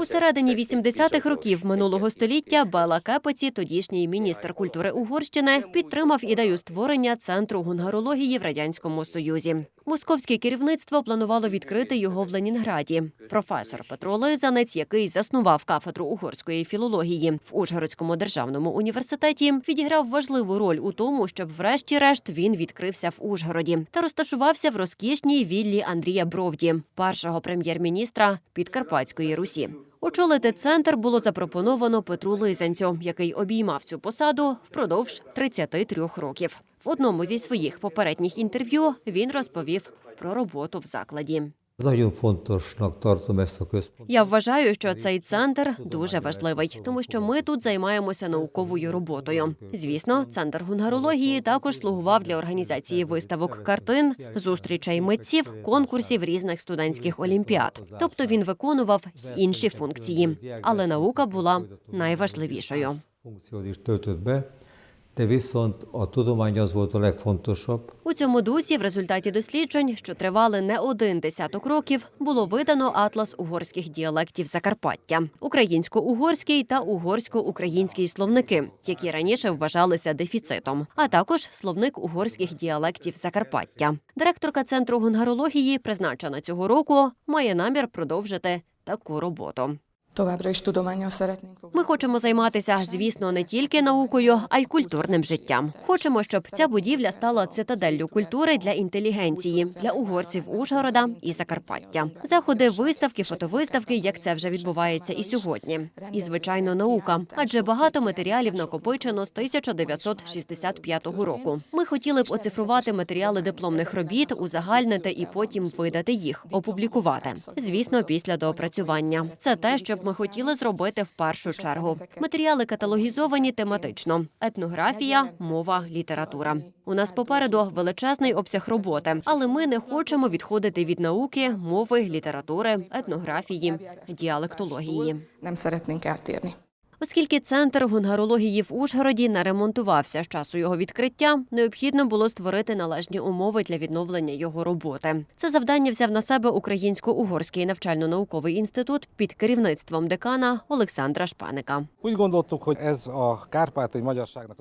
У середині 80-х років минулого століття Бела Кепеці, тодішній міністр культури Угорщини, підтримав ідею створення центру гунгарології в радянському союзі. Московське керівництво планувало відкрити його в Ленінграді. Професор Петро Лизанець, який заснував кафедру угорської філології в Ужгородському державному університеті, відіграв важливу роль у тому, щоб, врешті-решт, він відкрився в Ужгороді та розташувався в розкішній віллі Андрія Бровді, першого прем'єр-міністра Підкарпатської Русі. Очолити центр було запропоновано Петру Лизанцю, який обіймав цю посаду впродовж 33 років. В одному зі своїх попередніх інтерв'ю він розповів про роботу в закладі. Nagyon fontosnak tartom ezt a központot. Я вважаю, що цей центр дуже важливий, тому що ми тут займаємося науковою роботою. Звісно, центр гунгарології також слугував для організації виставок картин, зустрічей митців, конкурсів різних студентських олімпіад. Тобто він виконував інші функції, але наука була найважливішою. Be, de viszont a tudomány az volt. У цьому дусі, в результаті досліджень, що тривали не один десяток років, було видано атлас угорських діалектів Закарпаття, українсько-угорський та угорсько-український словники, які раніше вважалися дефіцитом, а також словник угорських діалектів Закарпаття. Директорка центру гунгарології, призначена цього року, має намір продовжити таку роботу. Továbbra is tudományjal szeretnénk. Ми хочемо займатися, звісно, не тільки наукою, а й культурним життям. Хочемо, щоб ця будівля стала цитаделлю культури для інтелігенції, для угорців Ужгорода і Закарпаття. Заходи, виставки, фотовиставки, як це вже відбувається і сьогодні. І звичайно, наука, адже багато матеріалів накопичено з 1965 року. Ми хотіли б оцифрувати матеріали дипломних робіт, узагальнити і потім видати їх, опублікувати. Звісно, після доопрацювання. Це те, що б ми хотіли зробити в першу чергу. Матеріали каталогізовані тематично: етнографія, мова, література. У нас попереду величезний обсяг роботи, але ми не хочемо відходити від науки, мови, літератури, етнографії, діалектології. Оскільки центр гунгарології в Ужгороді не ремонтувався з часу його відкриття, необхідно було створити належні умови для відновлення його роботи. Це завдання взяв на себе Українсько-угорський навчально-науковий інститут під керівництвом декана Олександра Шпаника.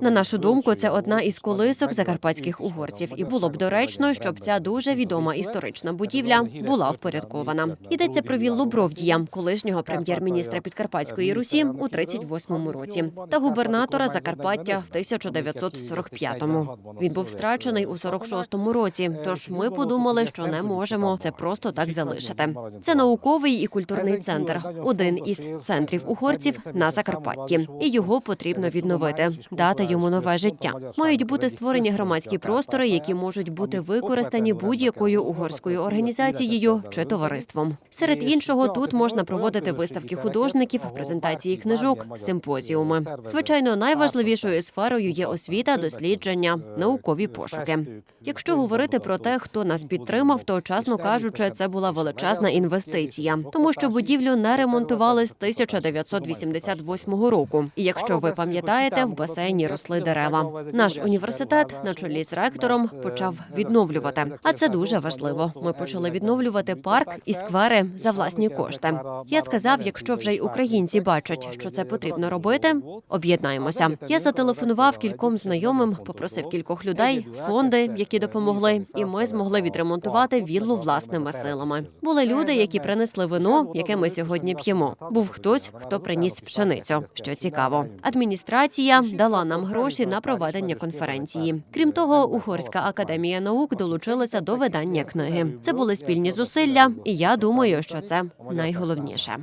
На нашу думку, це одна із колисок закарпатських угорців, і було б доречно, щоб ця дуже відома історична будівля була впорядкована. Йдеться про віллу Бровдія колишнього прем'єр-міністра Підкарпатської Русі у 38-му році та губернатора Закарпаття в 1945-му. Він був страчений у 46-му році. Тож ми подумали, що не можемо це просто так залишити. Це науковий і культурний центр, один із центрів угорців на Закарпатті, і його потрібно відновити, дати йому нове життя. Мають бути створені громадські простори, які можуть бути використані будь-якою угорською організацією чи товариством. Серед іншого, тут можна проводити виставки художників, презентації книжок, симпозіуми. Звичайно, найважливішою сферою є освіта, дослідження, наукові пошуки. Якщо говорити про те, хто нас підтримав, то чесно кажучи, це була величезна інвестиція, тому що будівлю не ремонтували з 1988 року. І якщо ви пам'ятаєте, в басейні росли дерева. Наш університет на чолі з ректором почав відновлювати. А це дуже важливо. Ми почали відновлювати парк і сквери за власні кошти. Я сказав, якщо вже й українці бачать, що це потрібно робити, об'єднаємося. Я зателефонував кільком знайомим, попросив кількох людей, фонди, які допомогли, і ми змогли відремонтувати віллу власними силами. Були люди, які принесли вино, яке ми сьогодні п'ємо. Був хтось, хто приніс пшеницю. Що цікаво, адміністрація дала нам гроші на проведення конференції. Крім того, Угорська академія наук долучилася до видання книги. Це були спільні зусилля, і я думаю, що це найголовніше.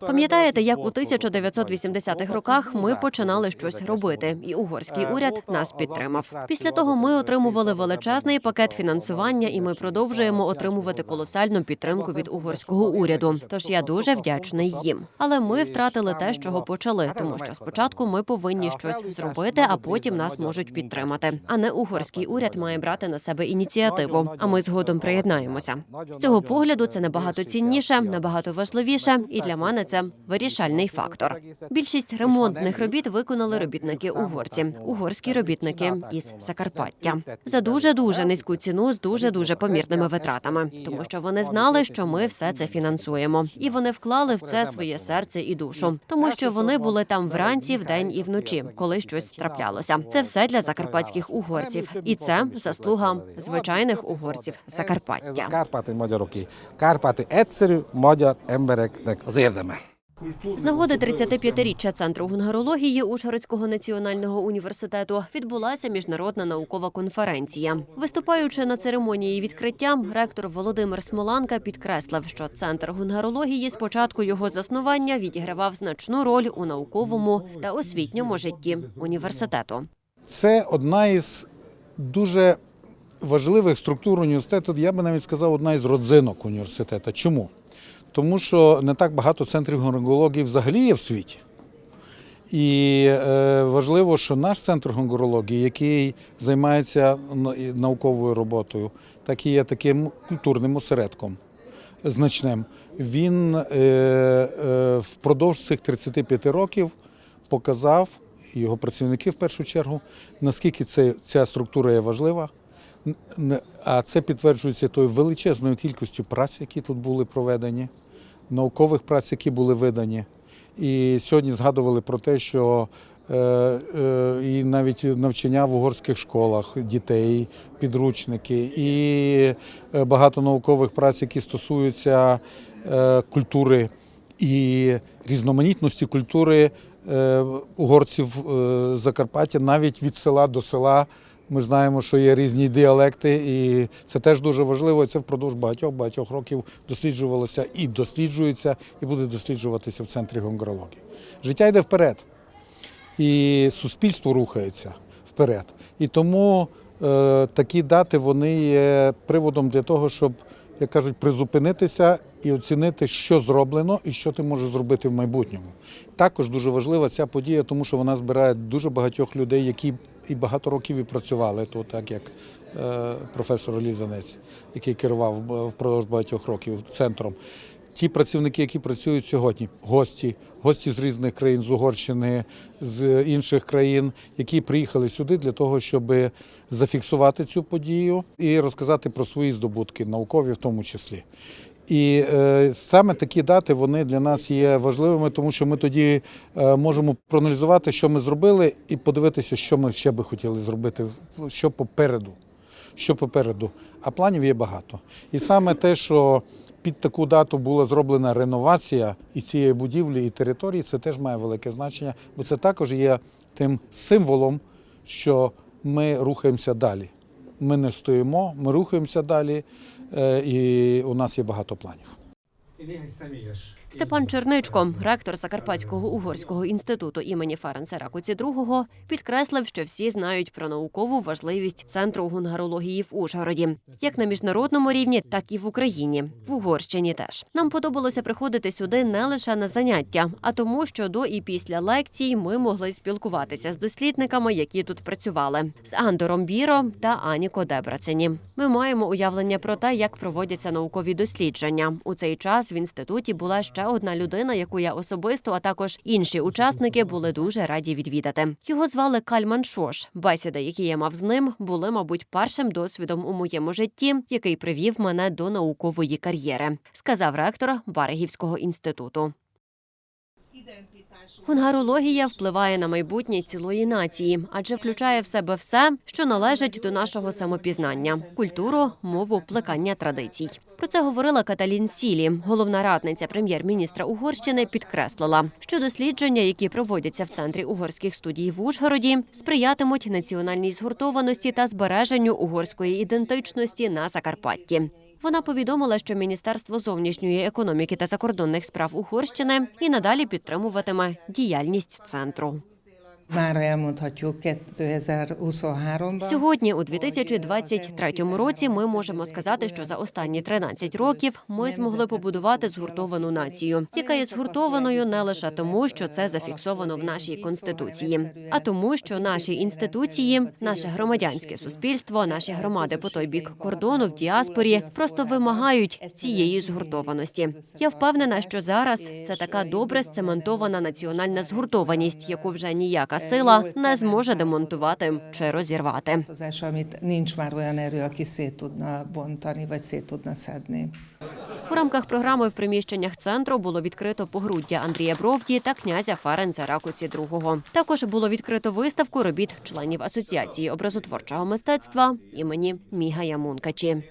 Пам'ятаєте, як у 1980-х роках ми починали щось робити, і угорський уряд нас підтримав. Після того ми отримували величезний пакет фінансування, і ми продовжуємо отримувати колосальну підтримку від угорського уряду. Тож я дуже вдячний їм. Але ми втратили те, чого почали, тому що спочатку ми повинні щось зробити, а потім нас можуть підтримати. А не угорський уряд має брати на себе ініціативу. А ми згодом приєднаємося. З цього погляду це набагато цінніше, набагато важливіше, і для мене мене це вирішальний фактор. Більшість ремонтних робіт виконали робітники угорці, угорські робітники із Закарпаття за дуже дуже низьку ціну з дуже дуже помірними витратами, тому що вони знали, що ми все це фінансуємо, і вони вклали в це своє серце і душу, тому що вони були там вранці, вдень і вночі, коли щось траплялося. Це все для закарпатських угорців, і це заслуга звичайних угорців Закарпаття. kárpátai magyaroké. Kárpáti egyszerű magyar embereknek az érdeme. З нагоди 35-річчя центру гунгарології Ужгородського національного університету відбулася міжнародна наукова конференція. Виступаючи на церемонії відкриття, ректор Володимир Смоланка підкреслив, що центр гунгарології з початку його заснування відігравав значну роль у науковому та освітньому житті університету. Це одна із дуже важливих структур університету. Я би навіть сказав, одна із родзинок університету. Чому? Тому що не так багато центрів гонгології взагалі є в світі. І е, важливо, що наш центр гонгорології, який займається науковою роботою, так і є таким культурним осередком значним. Він е, е, впродовж цих 35 років показав, його працівники в першу чергу, наскільки це, ця структура є важлива. А це підтверджується тою величезною кількістю праць, які тут були проведені, наукових праць, які були видані. І сьогодні згадували про те, що е, е, і навіть навчання в угорських школах дітей, підручники, і е, багато наукових праць, які стосуються культури і різноманітності культури угорців Закарпаття, навіть від села до села. Ми знаємо, що є різні діалекти, і це теж дуже важливо. Це впродовж багатьох багатьох років досліджувалося і досліджується, і буде досліджуватися в центрі гонгорології. Життя йде вперед, і суспільство рухається вперед. І тому е, такі дати вони є приводом для того, щоб, як кажуть, призупинитися і оцінити, що зроблено і що ти можеш зробити в майбутньому. Також дуже важлива ця подія, тому що вона збирає дуже багатьох людей, які і багато років і працювали тут, так як е, професор Лізанець, який керував е, впродовж багатьох років центром. Ті працівники, які працюють сьогодні, гості, гості з різних країн, з Угорщини, з інших країн, які приїхали сюди для того, щоб зафіксувати цю подію і розказати про свої здобутки, наукові в тому числі. І е, саме такі дати вони для нас є важливими, тому що ми тоді е, можемо проаналізувати, що ми зробили, і подивитися, що ми ще би хотіли зробити, що попереду. Що попереду. А планів є багато. І саме те, що під таку дату була зроблена реновація і цієї будівлі, і території, це теж має велике значення, бо це також є тим символом, що ми рухаємося далі. Ми не стоїмо, ми рухаємося далі, і у нас є багато планів. Степан Черничко, ректор Закарпатського угорського інституту імені Ференца Ракуці II, підкреслив, що всі знають про наукову важливість центру гунгарології в Ужгороді, як на міжнародному рівні, так і в Україні, в Угорщині теж. Нам подобалося приходити сюди не лише на заняття, а тому, що до і після лекцій ми могли спілкуватися з дослідниками, які тут працювали, з Андором Біро та Аніко Дебрацені. Ми маємо уявлення про те, як проводяться наукові дослідження. У цей час в інституті була ще одна людина, яку я особисто, а також інші учасники були дуже раді відвідати. Його звали Кальман Шош. Бесіди, які я мав з ним, були, мабуть, першим досвідом у моєму житті, який привів мене до наукової кар'єри, сказав ректор Барегівського інституту. Гунгарологія впливає на майбутнє цілої нації, адже включає в себе все, що належить до нашого самопізнання культуру, мову, плекання традицій. Про це говорила Каталін Сілі, головна радниця прем'єр-міністра Угорщини, підкреслила, що дослідження, які проводяться в центрі угорських студій в Ужгороді, сприятимуть національній згуртованості та збереженню угорської ідентичності на Закарпатті. Вона повідомила, що Міністерство зовнішньої економіки та закордонних справ Угорщини і надалі підтримуватиме діяльність центру. Mára elmondhatjuk 2023-ban. Сьогодні, у 2023 році, ми можемо сказати, що за останні 13 років ми змогли побудувати згуртовану націю, яка є згуртованою не лише тому, що це зафіксовано в нашій конституції, а тому, що наші інституції, наше громадянське суспільство, наші громади по той бік кордону в діаспорі просто вимагають цієї згуртованості. Я впевнена, що зараз це така добре сцементована національна згуртованість, яку вже ніяка сила не зможе демонтувати чи розірвати. У рамках програми в приміщеннях центру було відкрито погруддя Андрія Бровді та князя Ференца Ракуці II. Також було відкрито виставку робіт членів асоціації образотворчого мистецтва імені Мігая Мункачі.